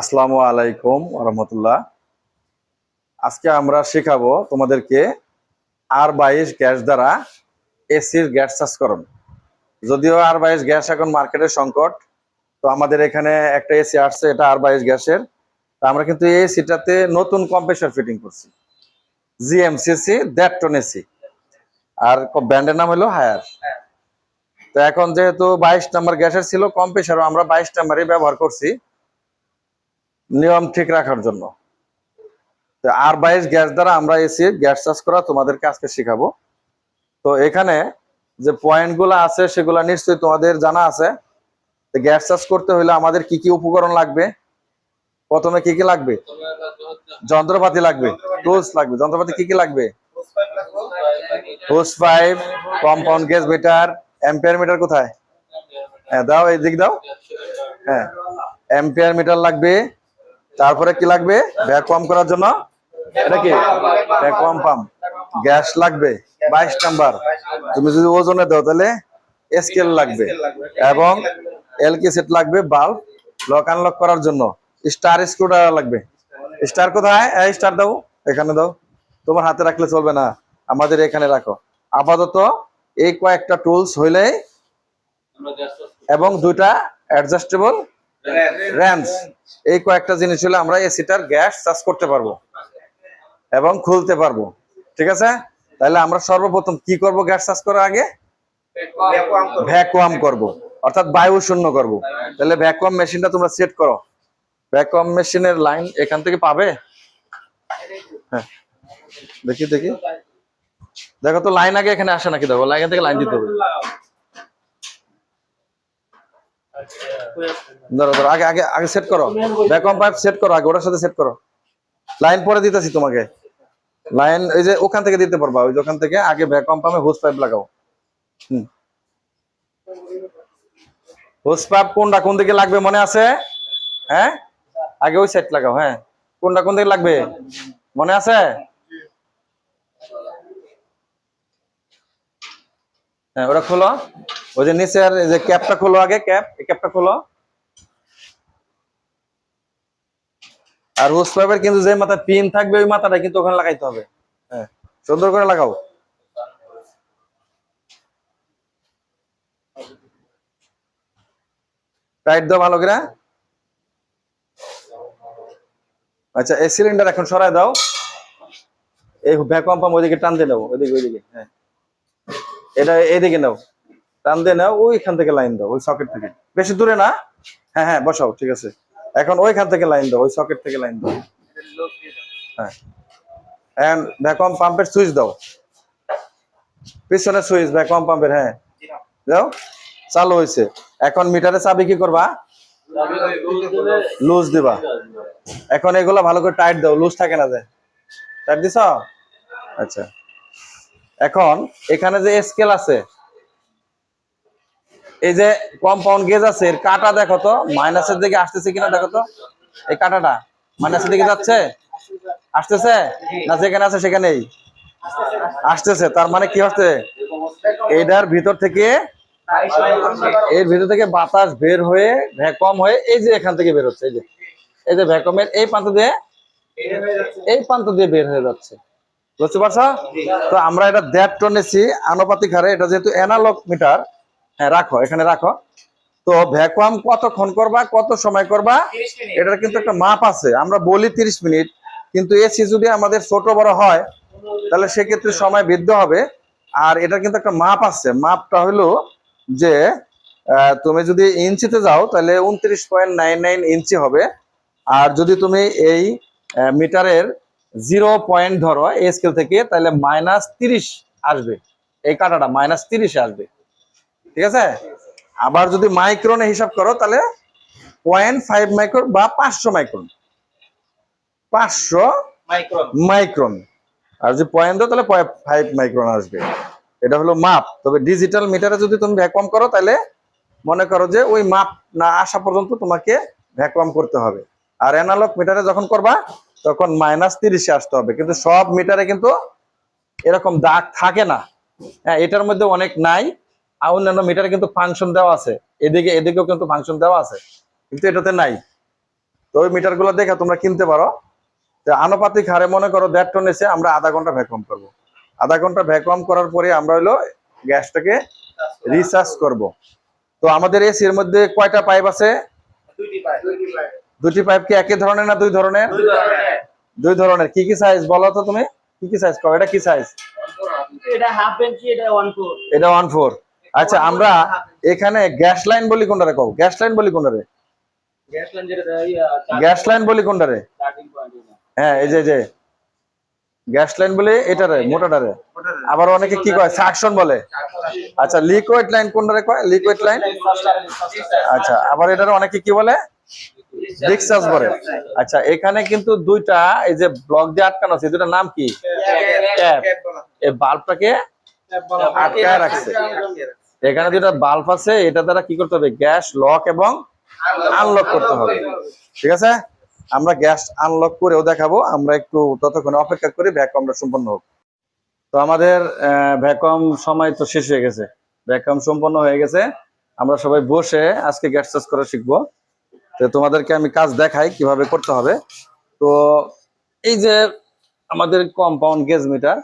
আসসালামু আলাইকুম রহমতুল্লাহ। আজকে আমরা শেখাবো তোমাদেরকে আর বাইশ গ্যাস দ্বারা এসির গ্যাস চাষকরণ। যদিও আর বাইশ গ্যাস এখন মার্কেটের সংকট, তো আমাদের এখানে একটা এসি আসছে, এটা আর বাইশ গ্যাসের। তো আমরা কিন্তু এই এসিটাতে নতুন কম্প্রেসার ফিটিং করছি। জিএমসিসি দেড় টন এসি। আর ব্র্যান্ডের নাম হলো হায়ার তো এখন যেহেতু বাইশ নাম্বার গ্যাসের ছিল কম্প্রেসারও আমরা বাইশ নাম্বারই ব্যবহার করছি। নিয়ম ঠিক রাখার জন্য। তো আর বাইশ গ্যাস দ্বারা আমরা এসি গ্যাস চাষ করা তোমাদেরকে আজকে শেখাবো। তো এখানে যে পয়েন্টগুলো আছে সেগুলো নিশ্চয়ই তোমাদের জানা আছে। গ্যাস চাষ করতে হলে আমাদের কি কি উপকরণ লাগবে? প্রথমে কি কি লাগবে? যন্ত্রপাতি লাগবে। টুলস লাগবে। যন্ত্রপাতি কি কি লাগবে? Hose pipe, compound gas meter, ampere meter কোথায়? হ্যাঁ দাও, এই দিক দাও। হ্যাঁ অ্যাম্পিয়ার মিটার লাগবে। তারপরে কি লাগবে? ভ্যাকুয়াম করার জন্য? এটা কি? ভ্যাকুয়াম পাম্প গ্যাস লাগবে। বাইশ নাম্বার। তুমি যদি ওজনে দাও তাহলে স্কেল লাগবে। এবং এলকি সেট লাগবে বাল্ব লক আনলক করার জন্য। স্টার স্ক্রুড্রাইভার লাগবে। স্টার কোথায়? স্টার দাও। এখানে দাও। তোমার হাতে রাখলে চলবে না। আমাদের এখানে রাখো। আপাতত এই কয়েকটা টুলস হইলে এবং দুইটা অ্যাডজাস্টেবল র্যান্স এই কয়েকটা জিনিস হলে আমরা এসিটার গ্যাস চার্জ করতে পারব এবং খুলতে পারব। ঠিক আছে? তাহলে আমরা সর্বপ্রথম কি করব গ্যাস চার্জ করার আগে? ভ্যাকুয়াম করব। অর্থাৎ বায়ু শূন্য করব। তাহলে ভ্যাকুয়াম মেশিনটা তোমরা সেট করো। ভ্যাকুয়াম মেশিনের লাইন এখান থেকে পাবে? হ্যাঁ। দেখি দেখি। দেখো তো লাইন আগে এখানে আসে নাকি? দেখো লাইন থেকে লাইন দিতে হবে। ধরো ধরো, আগে আগে আগে সেট করো। ভ্যাকুয়াম পাইপ সেট করো, আগে ওটার সাথে সেট করো। লাইন পরে দিতেছি তোমাকে। লাইন এই যে ওখান থেকে দিতে পারবা, ওই ওখান থেকে আগে ভ্যাকুয়াম পাম্পে হোস পাইপ লাগাও। হুম। হোস পাইপ কোনটা, কোন দিকে লাগবে মনে আছে? হ্যাঁ? আগে ওই সেট লাগাও হ্যাঁ। কোনটা, কোন দিকে লাগবে? মনে আছে? হ্যাঁ ওটা খোলো। ওই যে নিচের যে ক্যাপটা খোলো আগে, ক্যাপ, এই ক্যাপটা খোলো। আর হোস পাইপের কিন্তু যে মাথা পিন থাকবে, ওই মাথাটা কিন্তু ওখানে লাগাইতে হবে। হ্যাঁ সুন্দর করে লাগাও। টাইট দাও ভালো করে। আচ্ছা এই সিলিন্ডার এখন সরাই দাও। এই ভ্যাকুয়াম পাম্প ওইদিকে টান দিয়ে নেব ওইদিকে ওইদিকে হ্যাঁ। এটা এইদিকে নাও। টান দিয়ে নাও, ওইখান থেকে লাইন দাও, ওই সকেট থেকে। বেশি দূরে না? হ্যাঁ হ্যাঁ বসাও, ঠিক আছে। এখন ওইখান থেকে লাইন দাও, ওই সকেট থেকে লাইন দাও। হ্যাঁ। এখন ভ্যাকুয়াম পাম্পের সুইচ দাও। পিছনে সুইচ ভ্যাকুয়াম পাম্পের হ্যাঁ। দাও। চালু হয়েছে। এখন মিটারে চাবি কি করবা? লুজ দিবা। এখন এগুলো ভালো করে টাইট দাও লুজ থাকে না যে। টাইট দিছ? আচ্ছা। এখন এখানে যে স্কেল আছে, এই যে কম্পাউন্ড গেজ আছে, এর কাটা দেখো তো মাইনাসের দিকে আসতেছে কিনা দেখো তো, এই কাটাটা মাইনাসের দিকে যাচ্ছে, আসতেছে? না যেখানে আছে সেখানেই? আসতেছে, তার মানে কি হচ্ছে? এটার ভিতর থেকে, এর ভিতর থেকে বাতাস বের হয়ে ভ্যাকুয়াম হয়ে এই যে এখান থেকে বের হচ্ছে, এই যে এই যে ভ্যাকুয়ামের এই প্রান্ত দিয়ে, এই প্রান্ত দিয়ে বের হয়ে যাচ্ছে। বুঝতে পারছ? তো আমরা এটা দেড় টন এসি আনুপাতিক হারে। এটা যেহেতু অ্যানালগ মিটার হ্যাঁ রাখো এখানে রাখো। তো ভ্যাকুয়াম কতক্ষণ করবা কত সময় করবা? এটার কিন্তু একটা মাপ আছে। আমরা বলি তিরিশ মিনিট কিন্তু এসি যদি আমাদের ছোট বড় হয় তাহলে সেক্ষেত্রে সময় বৃদ্ধ হবে। আর এটা কিন্তু একটা মাপ আছে। মাপটা হলো যে তুমি যদি ইঞ্চিতে যাও তাহলে উনত্রিশ পয়েন্ট নাইন নাইন ইঞ্চি হবে। আর যদি তুমি এই মিটারের জিরো পয়েন্ট ধরো এই স্কেল থেকে তাহলে মাইনাস তিরিশ আসবে। এই কাটাটা মাইনাস তিরিশে আসবে। ঠিক আছে? আবার যদি মাইক্রনে হিসাব করো তাহলে পয়েন্ট ফাইভ মাইক্রন বা পাঁচশো মাইক্রন পাঁচশো মাইক্রন আর যদি পয়েন্ট দাও তাহলে ফাইভ মাইক্রন আসবে। এটা হলো মাপ। তবে ডিজিটাল মিটারে যদি তুমি ভ্যাকুয়াম করো তাহলে মনে করো যে ওই মাপ না আসা পর্যন্ত তোমাকে ভ্যাকুয়াম করতে হবে। আর অ্যানালগ মিটারে যখন করবা তখন মাইনাস তিরিশে আসতে হবে। কিন্তু সব মিটারে কিন্তু এরকম দাগ থাকে না। হ্যাঁ এটার মধ্যে অনেক নাই। আর অন্যান্য মিটারে কিন্তু ফাংশন দেওয়া আছে। এদিকে এদিকেও কিন্তু ফাংশন দেওয়া আছে। কিন্তু এটাতে নাই। তো ওই মিটারগুলো দেখে তোমরা কিনতে পারো। তো আনুপাতিক হারে মনে করো দেড় টন এসে আমরা আধা ঘণ্টা ভ্যাকুয়াম করব। আধা ঘণ্টা ভ্যাকুয়াম করার পরে আমরা হলো গ্যাসটাকে রিচার্জ করব। তো আমাদের এসির মধ্যে কয়টা পাইপ আছে? দুটি পাইপ কি একই ধরনের না দুই ধরনের? দুই ধরনের। কি কি সাইজ বলো তো তুমি? কি কি সাইজ কও এটা কি সাইজ এটা হাফ ইঞ্চি এটা ওয়ান ফোর এটা ওয়ান ফোর আচ্ছা আমরা এখানে গ্যাস লাইন বলি কোনটারে কও? গ্যাস লাইন বলি কোনটারে? গ্যাস লাইন যেটা গ্যাস লাইন বলি কোনটারে? স্টার্টিং পয়েন্ট হ্যাঁ এই যে এই যে। গ্যাস লাইন বলে এটারে মোটাটারে। আবার অনেকে কি কয়? সাকশন বলে। আচ্ছা লিকুইড লাইন কোনটারে কয়? লিকুইড লাইন আচ্ছা আবার এটারে অনেকে কি বলে? ডিসচার্জ বলে আচ্ছা এখানে কিন্তু দুইটা, এই যে ব্লক দিয়ে আটকানো আছে দুটার নাম কি? এই বাল্বটাকে আটকায় রাখছে। এখানে দুটা বাল্ব আছে, এটা দ্বারা কি করতে হবে? গ্যাস লক এবং আনলক করতে হবে। ঠিক আছে? আমরা গ্যাস আনলক করেও দেখাবো। আমরা একটু ততক্ষণ অপেক্ষা করি ভ্যাকুয়ামটা সম্পন্ন হোক। তো আমাদের ভ্যাকুয়াম সময় তো শেষ হয়ে গেছে। ভ্যাকুয়াম সম্পন্ন হয়ে গেছে। আমরা সবাই বসে আজকে গ্যাস চার্জ করা শিখব। তো তোমাদেরকে আমি কাজ দেখাই কীভাবে করতে হবে। তো এই যে আমাদের কম্পাউন্ড গেজ মিটার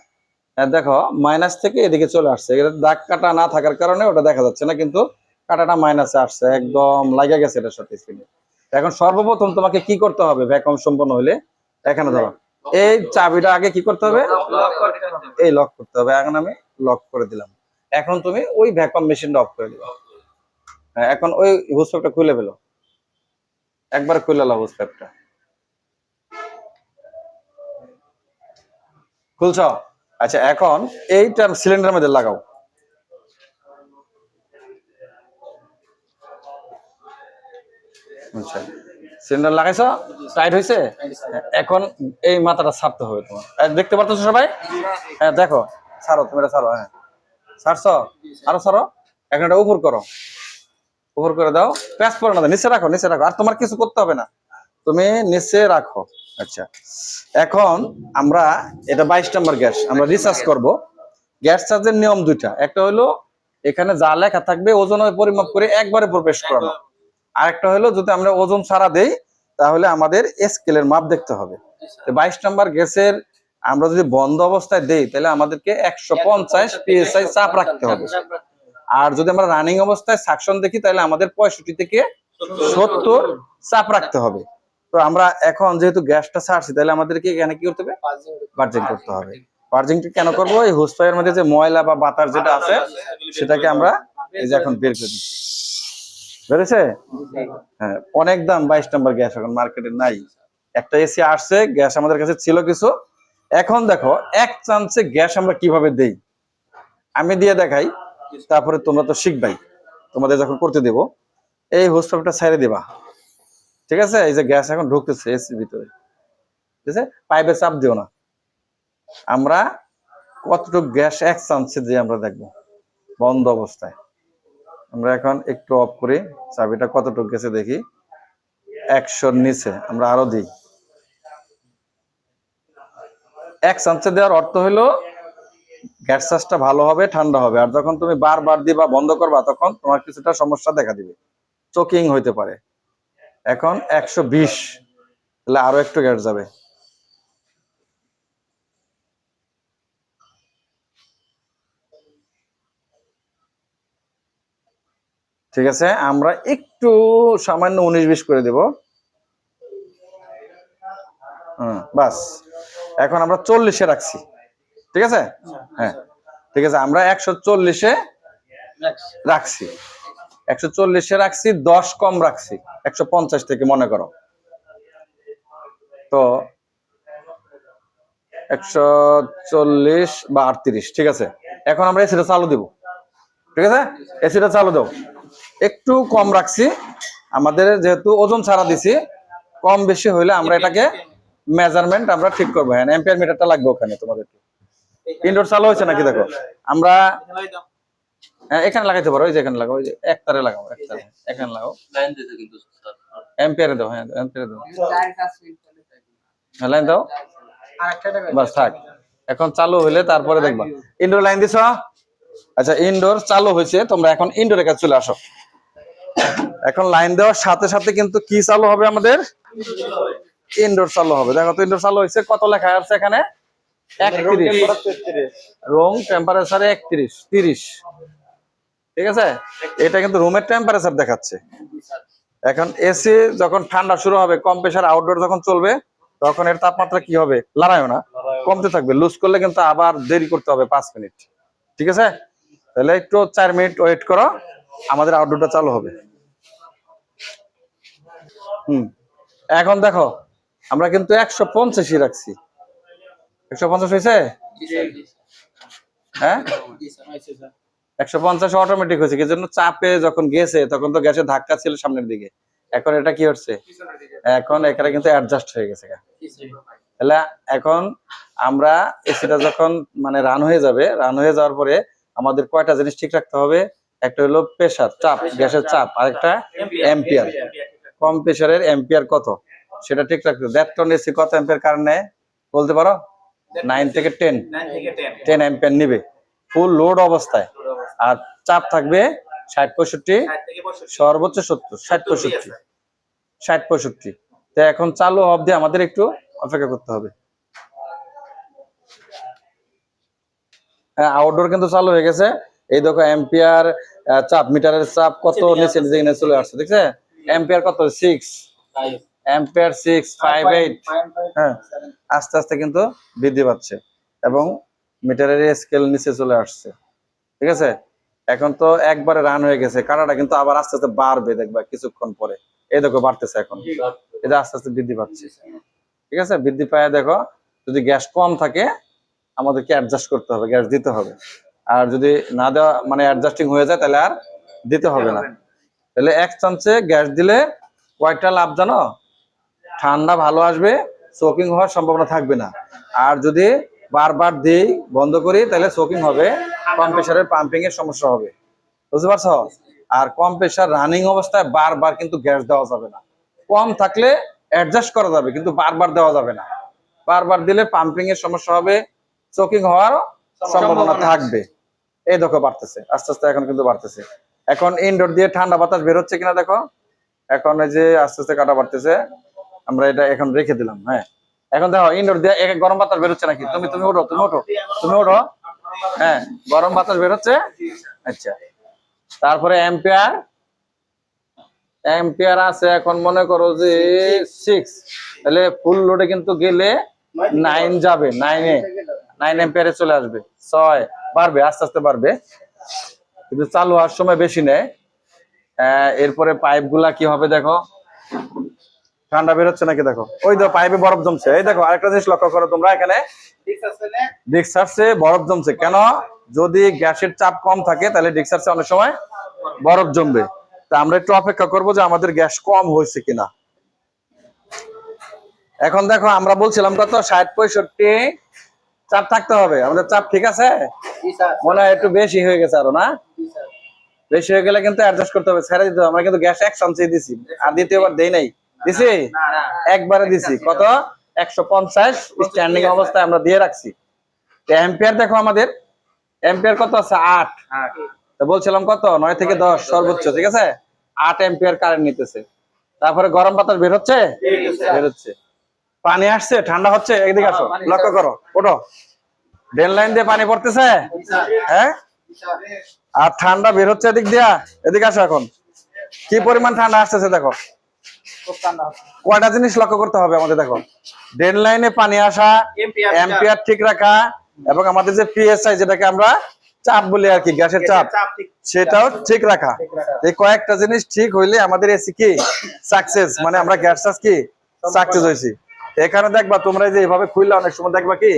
দেখো মাইনাস থেকে এদিকে চলে আসছে। এটা দাগ কাটা না থাকার কারণে ওটা দেখা যাচ্ছে না কিন্তু কাটাটা মাইনাসে আসছে একদম লাগা গেছে এটার সাথে স্ক্রিনে এখন সর্বপ্রথম তোমাকে কি করতে হবে ভ্যাকুয়াম সম্পন্ন হলে? এখানে ধরো এই চাবিটা আগে কি করতে হবে? এই লক করতে হবে। এখন আমি লক করে দিলাম। এখন তুমি ওই ভ্যাকুয়াম মেশিনটা অফ করে দিবা। হ্যাঁ, এখন ওই হুস খুলে ফেলো। একবার লাও হুস পাইপটা খুলছ? আচ্ছা এখন এইটা সিলিন্ডার মধ্যে লাগাও। সিলিন্ডার লাগাইছো? টাইট হয়েছে এখন এই মাথাটা ছাড়তে হবে তোমার। দেখতে পাচ্ছ সবাই? হ্যাঁ দেখো। ছাড়ো, তুমি এটা ছাড়ো হ্যাঁ। ছাড়ছ? আরও ছাড়ো? এখন এটা উপর করো। উপর করে দাও। প্যাস করে না নিচে রাখো নিচে রাখো। আর তোমার কিছু করতে হবে না। তুমি নিচে রাখো। আচ্ছা। এখন আমরা, এটা বাইশ নম্বর গ্যাস, আমরা রিচার্জ করব। গ্যাস চার্জের নিয়ম দুইটা। একটা হলো, এখানে যা লেখা থাকবে, ওজন পরিমাপ করে একবারে প্রবেশ করানো। আরেকটা হলো, যদি আমরা ওজন ছাড়া দেই, তাহলে আমাদের স্কেলের মাপ দেখতে হবে। বাইশ নম্বর গ্যাসের, আমরা যদি বন্ধ অবস্থায় দেই, তাহলে আমাদেরকে একশো পঞ্চাশ পিএসআই চাপ রাখতে হবে। আর যদি আমরা রানিং অবস্থায় সাকশন দেখি, তাহলে আমাদের পঁয়ষট্টি থেকে সত্তর চাপ রাখতে হবে। তো আমরা এখন যেহেতু গ্যাসটা ছাড়ছি, তাহলে আমাদেরকে এখানে কি করতে হবে? বার্জিং করতে হবে। বার্জিংটা কেন করব? এই হুস পাইপের মধ্যে যে ময়লা বা বাতার যেটা আছে, সেটাকে আমরা এই যে এখন বের করে দিচ্ছি। বেড়েছে হ্যাঁ অনেক দাম বাইশ নম্বর গ্যাস এখন মার্কেটে নাই। একটা এসি আসছে, গ্যাস আমাদের কাছে ছিল কিছু। এখন দেখো, এক চান্সে গ্যাস আমরা কীভাবে দেই? আমি দিয়ে দেখাই। তারপরে তোমরা তো শিখবাই। তোমাদের যখন করতে দেব, এই হোস পাইপটা ছেড়ে দিবা। ঠিক আছে? এই যে গ্যাস এখন ঢুকতেছে এসির ভিতরে। ঠিক আছে? পাইপে চাপ দিও না। আমরা কতটুকু গ্যাস এক চান্সে দিয়ে আমরা দেখব। বন্ধ অবস্থায়। আমরা এখন একটু অফ করে। চাবিটা কতটুকু গেছে দেখি। একশোর নিচে। আমরা আরও দিই। এক চান্সে দেওয়ার অর্থ হলো গ্যাস চার্জটা ভালো হবে, ঠান্ডা হবে। আর যখন তুমি বারবার দিবা, বন্ধ করবা, তখন তোমার কিছুটা সমস্যা দেখা দিবে। চোকিং হইতে পারে। এখন একশো বিশ। তাহলে আরও একটু গ্যাস যাবে। ঠিক আছে, আমরা একটু সামান্য উনিশ বিশ করে দেব। বাস। এখন আমরা চল্লিশে রাখছি। ঠিক আছে? হ্যাঁ। ঠিক আছে, আমরা একশো চল্লিশে রাখছি। একশো চল্লিশে রাখছি, দশ কম রাখছি, একশো পঞ্চাশ থেকে মনে করো। তো একশো চল্লিশ বা আটত্রিশ, ঠিক আছে? এখন আমরা এসিটা চালু দিব। ঠিক আছে? এসিটা চালু দাও। একটু কম রাখছি। আমাদের যেহেতু ওজন ছাড়া দিছি, কম বেশি হইলে আমরা এটাকে মেজারমেন্ট আমরা ঠিক করব। হ্যাঁ এম্পিয়ার মিটারটা লাগবে ওখানে তোমাদেরকে। ইনডোর চালু হয়েছে নাকি দেখো? আমরা হ্যাঁ, এখানে লাগাইতে পারো ওই যে এখানে লাগাও ওই যে এক তারে লাগাও এক তারে এখানে লাগাও। এম্পিয়ারে দাও হ্যাঁ এম্পিয়ারে দাও। লাইন দাও। বাস থাক। এখন চালু হইলে তারপরে দেখবা। ইনডোর লাইন দিছ? আচ্ছা ইনডোর চালু হয়েছে তোমরা এখন ইনডোরের কাছে চলে আসো। এখন লাইন দেওয়ার সাথে সাথে কিন্তু কি চালু হবে আমাদের? ইনডোর চালু হবে। দেখো তো ইনডোর চালু হয়েছে কত লেখা আছে এখানে? একত্রিশ। একত্রিশ, তিরিশ। ঠিক আছে? এটা কিন্তু রুমের টেম্পারেচার দেখাচ্ছে। ঠান্ডা শুরু হবে, কম প্রেশার আউটডোর যখন চলবে, তখন এর তাপমাত্রা কি হবে? লড়াইও না। কমতে থাকবে। লুজ করলে কিন্তু আবার দেরি করতে হবে পাঁচ মিনিট ঠিক আছে? তাহলে একটু চার মিনিট ওয়েট করো। আমাদের আউটডোরটা চালু হবে। হুম। এখন দেখো, আমরা কিন্তু একশো পঞ্চাশই রাখছি। একশো পঞ্চাশ হয়েছে? হ্যাঁ? একশো পঞ্চাশ অটোমেটিক হয়েছে কি জন্য চাপে যখন গেছে তখন তো গ্যাসের ধাক্কা ছিল সামনের দিকে। এখন এটা কি হচ্ছে? এখন এখানে কিন্তু অ্যাডজাস্ট হয়ে গেছে তাহলে এখন আমরা এসিটা যখন মানে রান হয়ে যাবে রান হয়ে যাওয়ার পরে আমাদের কয়টা জিনিস ঠিক রাখতে হবে? একটা হলো প্রেসার চাপ গ্যাসের চাপ আর একটা এম্পিয়ার কম প্রেসারের এম্পিয়ার কত? সেটা ঠিক রাখতে দেড় টন এসি কত এম্পিয়ার কারণে বলতে পারো? নাইন থেকে টেন টেন এম্পিয়ার নিবে। ফুল লোড অবস্থায়। আর চাপ থাকবে ষাট পঁয়ষট্টি সর্বোচ্চ সত্তর ষাট পঁয়ষট্টি। ষাট পঁয়ষট্টি। তো এখন চালু অবধি আমাদের একটু অপেক্ষা করতে হবে। হ্যাঁ আউটডোর কিন্তু চালু হয়ে গেছে। এই দেখো এম্পিয়ার চাপ মিটারের চাপ কত নিচে নিচে নিচে চলে আসছে দেখছে? এম্পিয়ার কত? Six ampere six five eight হ্যাঁ আস্তে আস্তে কিন্তু বৃদ্ধি পাচ্ছে এবং মিটারের স্কেল নিচে চলে আসছে ঠিক আছে? এখন তো একবারে রান হয়ে গেছে কাটাটা কিন্তু আবার আস্তে আস্তে বাড়বে দেখবা কিছুক্ষণ পরে। এই দেখো বাড়তেছে এখন। এটা আস্তে আস্তে বৃদ্ধি পাচ্ছে। ঠিক আছে? বৃদ্ধি পায় দেখো যদি গ্যাস কম থাকে আমাদেরকে অ্যাডজাস্ট করতে হবে গ্যাস দিতে হবে। আর যদি না দেওয়া মানে অ্যাডজাস্টিং হয়ে যায় তাহলে আর দিতে হবে না। তাহলে এক চান্সে গ্যাস দিলে কয়টা লাভ জানো? ঠান্ডা ভালো আসবে সোকিং হওয়ার সম্ভাবনা থাকবে না। আর যদি বারবার দিই বন্ধ করি তাহলে সোকিং হবে কম প্রেশারের পাম্পিং এর সমস্যা হবে। বুঝতে পারছ? আর কম প্রেশার রানিং অবস্থায় বারবার কিন্তু গ্যাস দেওয়া যাবে না। কম থাকলে অ্যাডজাস্ট করা যাবে কিন্তু বারবার দেওয়া যাবে না। বারবার দিলে পাম্পিং এর সমস্যা হবে চোকিং হওয়ার সম্ভাবনা থাকবে। এই দেখো বাড়তেছে আস্তে আস্তে এখন কিন্তু বাড়তেছে। এখন ইনডোর দিয়ে ঠান্ডা বাতাস বের হচ্ছে কিনা দেখো? এখন এই যে আস্তে আস্তে কাটা বাড়তেছে। আমরা এটা এখন রেখে দিলাম হ্যাঁ। এখন দেখো, ইনডোর দিয়ে গরম বাতাস বেরোচ্ছে নাকি? তুমি তুমি ওঠো তুমি ওঠো তুমি ওঠো। হ্যাঁ গরম বাতাস বেরোচ্ছে। আচ্ছা। তারপরে এম্পিয়ার। এম্পিয়ার আছে এখন, মনে করো যে সিক্স তাহলে ফুল লোডে কিন্তু গেলে নাইন যাবে নাইনে নাইন এম্পিয়ারে চলে আসবে। ছয় বাড়বে, আস্তে আস্তে বাড়বে। কিন্তু চালু হওয়ার সময় বেশি নেয়। এরপরে পাইপগুলা কি হবে দেখো? ঠান্ডা বেরোচ্ছে নাকি দেখো? ওই দেখো, পাইপে বরফ জমছে। এই দেখো, আরেকটা জিনিস লক্ষ্য করো তোমরা এখানে। ডিক্সার্সে বরফ জমছে। কেন? যদি গ্যাসের চাপ কম থাকে, তাহলে ডিক্সার্সে অনেক সময় বরফ জমবে। তা আমরা একটু অপেক্ষা করব যে আমাদের গ্যাস কম হয়েছে কিনা। এখন দেখো, আমরা বলছিলাম কত? ষাট, পঁয়ষট্টি। চাপ থাকতে হবে। আমাদের চাপ ঠিক আছে? মনে হয় একটু বেশি হয়ে গেছে আরও, না? বেশি হয়ে গেলে কিন্তু অ্যাডজাস্ট করতে হবে, ছেড়ে দিতে হবে। আমরা কিন্তু গ্যাস এক চামচে দিছি। আর দ্বিতীয়বার দেই নাই। দিছি? একবারে দিছি। কত? একশো পঞ্চাশ স্ট্যান্ডিং অবস্থায় আমরা দিয়ে রাখছি। এম্পিয়ার দেখো আমাদের। এম্পিয়ার কত আছে? আট। তো বলছিলাম কত? নয় থেকে দশ সর্বোচ্চ ঠিক আছে? আট এম্পিয়ার কারেন্ট নিতেছে। তারপরে গরম বাতাস বের হচ্ছে? বের হচ্ছে। পানি আসছে? ঠান্ডা হচ্ছে? এদিকে আসো। লক্ষ্য করো। ওঠো। ড্রেন লাইন দিয়ে পানি পড়তেছে? হ্যাঁ? আর ঠান্ডা বের হচ্ছে এদিক দিয়া? এদিকে আসো এখন। কি পরিমাণ ঠান্ডা আসতেছে দেখো। কয়টা জিনিস লক্ষ্য করতে হবে আমাদের দেখো। ড্রেন লাইনে পানি আসা এম্পিয়ার ঠিক রাখা এবং আমাদের যে পিএসআই যেটাকে আমরা চাপ বলি আর কি গ্যাসের চাপ সেটাও ঠিক রাখা। এই কয়েকটা জিনিস ঠিক হইলে আমাদের এসি কি? সাকসেস মানে আমরা গ্যাস চাষ কি? সাকসেস হয়েছি এখানে দেখবা তোমরা যে এইভাবে খুললে অনেক সময় দেখবা কি?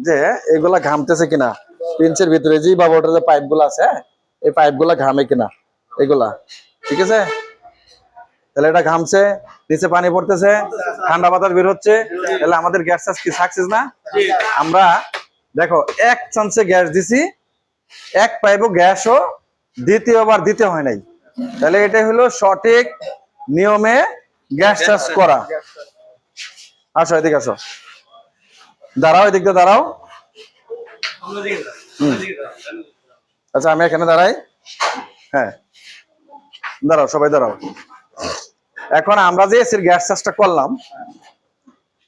যে এগুলা ঘামতেছে কিনা? পিঞ্চের ভিতরে যে বা ওটার যে পাইপগুলো আছে হ্যাঁ, এই পাইপগুলা ঘামে কিনা? এগুলা। ঠিক আছে? তাহলে এটা ঘামছে নিচে পানি পড়তেছে ঠান্ডা বাতাস বের হচ্ছে। তাহলে আমাদের গ্যাস চাষ কি সাকসেস না? আমরা দেখো এক চান্সে গ্যাস দিছি এক পাইপও গ্যাসও দ্বিতীয়বার দিতে হয় নাই। তাহলে এটা হলো সঠিক নিয়মে গ্যাস চাষ করা। আসো এদিকে আসো। দাঁড়াও এদিক দিয়ে দাঁড়াও। আচ্ছা আমি এখানে দাঁড়াই। হ্যাঁ। দাঁড়াও সবাই দাঁড়াও। এখন আমরা যে এসির গ্যাস চার্জটা করলাম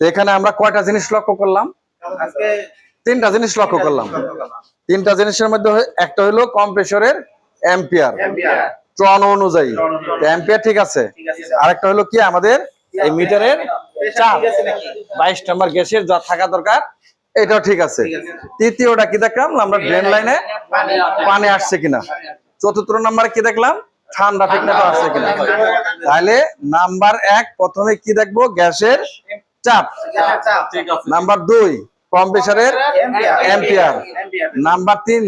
এখানে আমরা কয়টা জিনিস লক্ষ্য করলাম? তিনটা জিনিস লক্ষ্য করলাম। তিনটা জিনিসের মধ্যে একটা হলো কম্প্রেসরের অ্যাম্পিয়ার। এমবিআর টন অনুযায়ী। অ্যাম্পিয়ার ঠিক আছে। আরেকটা হলো কি আমাদের? এই মিটারের চাপ। বাইশ নাম্বার গ্যাসের যা থাকা দরকার এটাও ঠিক আছে। তৃতীয়টা কি দেখলাম? আমরা ড্রেন লাইনে পানি আসছে কিনা। চতুর্থ নাম্বারে কি দেখলাম? ঠান্ডা ঠিকমতো আসছে কিনা? তাহলে নাম্বার এক, প্রথমে কি দেখব? গ্যাসের চাপ। ঠিক আছে নাম্বার দুই কম্প্রেসারের অ্যাম্পিয়ার। নাম্বার তিন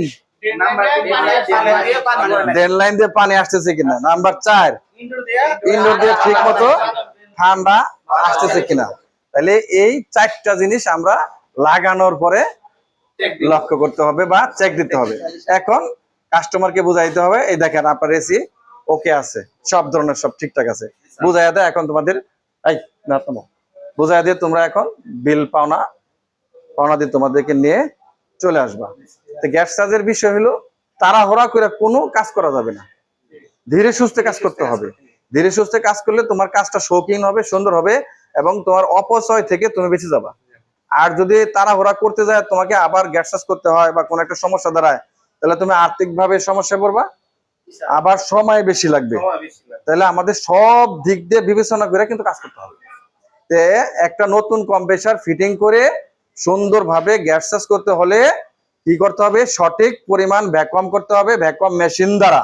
ড্রেন দিয়ে পানি আসতেছে কিনা? নাম্বার চার, ইনডোর দিয়ে ঠিক মতো ঠান্ডা আসতেছে কিনা? তাহলে এই চারটা জিনিস আমরা লাগানোর পরে লক্ষ্য করতে হবে বা চেক দিতে হবে। এখন কাস্টমারকে বুঝাইতে হবে, এই দেখেন আপনার এসি ওকে আছে। সব ধরনের সব ঠিকঠাক আছে। বুঝাইয়া দেয় এখন তোমাদের, এই, না। বুঝাইয়া দিয়ে তোমরা এখন বিল পাওনা পাওনা দিয়ে তোমাদেরকে নিয়ে চলে আসবা। তো গ্যাস চার্জের বিষয় হলো, তাড়াহুড়া করে কোনো কাজ করা যাবে না। ধীরে সুস্থে কাজ করতে হবে। ধীরে সুস্থে কাজ করলে তোমার কাজটা শৌখিন হবে, সুন্দর হবে এবং তোমার অপচয় থেকে তুমি বেঁচে যাবা। আর যদি তাড়াহুড়া করতে যায়, তোমাকে আবার গ্যাস চার্জ করতে হয় বা কোনো একটা সমস্যা দাঁড়ায়, তাহলে তুমি আর্থিকভাবে সমস্যায় পড়বা। আবার সময় বেশি লাগবে। তাহলে আমাদের সব দিক দিয়ে বিবেচনা করে কিন্তু কাজ করতে হবে। তে একটা নতুন কম্প্রেসার ফিটিং করে সুন্দরভাবে গ্যাস চার্জ করতে হলে কি করতে হবে? সঠিক পরিমাণ ভ্যাকুয়াম করতে হবে ভ্যাকুয়াম মেশিন দ্বারা।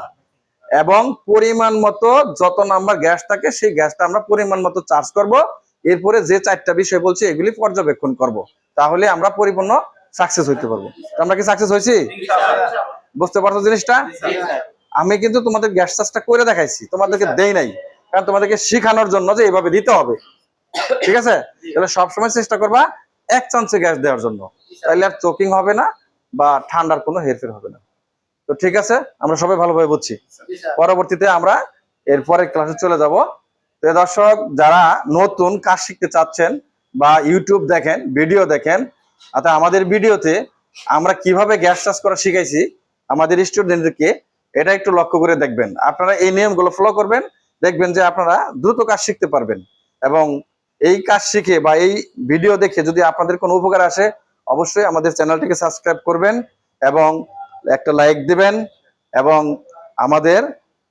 এবং পরিমাণ মতো যত নাম্বার গ্যাস থাকে সেই গ্যাসটা আমরা পরিমাণ মতো চার্জ করব। এরপরে যে চারটা বিষয় বলছি এগুলি পর্যবেক্ষণ করব। তাহলে আমরা পরিপূর্ণ সাকসেস হইতে পারব। তো আমরা কি সাকসেস হয়েছি? বুঝতে পারছ জিনিসটা? আমি কিন্তু তোমাদের গ্যাস চার্জটা করে দেখাইছি তোমাদেরকে দেই নাই। কারণ তোমাদেরকে শিখানোর জন্য যে এইভাবে দিতে হবে। ঠিক আছে? তাহলে সবসময় চেষ্টা করবা এক চান্সে গ্যাস দেওয়ার জন্য। তাহলে আর চোকিং হবে না বা ঠান্ডার কোনো হেরফের হবে না। তো ঠিক আছে আমরা সবাই ভালোভাবে বুঝছি। পরবর্তীতে আমরা এরপরে ক্লাসে চলে যাব। তো দর্শক যারা নতুন কাজ শিখতে চাচ্ছেন বা ইউটিউব দেখেন ভিডিও দেখেন অর্থাৎ আমাদের ভিডিওতে আমরা কীভাবে গ্যাস চার্জ করা শিখাইছি আমাদের স্টুডেন্টদেরকে এটা একটু লক্ষ্য করে দেখবেন। আপনারা এই নিয়মগুলো ফলো করবেন, দেখবেন যে আপনারা দ্রুত কাজ শিখতে পারবেন এবং এই কাজ শিখে বা এই ভিডিও দেখে যদি আপনাদের কোনো উপকার আসে, অবশ্যই আমাদের চ্যানেলটিকে সাবস্ক্রাইব করবেন এবং একটা লাইক দিবেন এবং আমাদের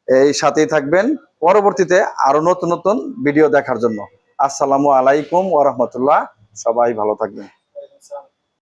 এই সাথেই থাকবেন পরবর্তীতে আরও নতুন নতুন ভিডিও দেখার জন্য। আসসালামু আলাইকুম ওরহমতুল্লাহ সবাই ভালো থাকবেন।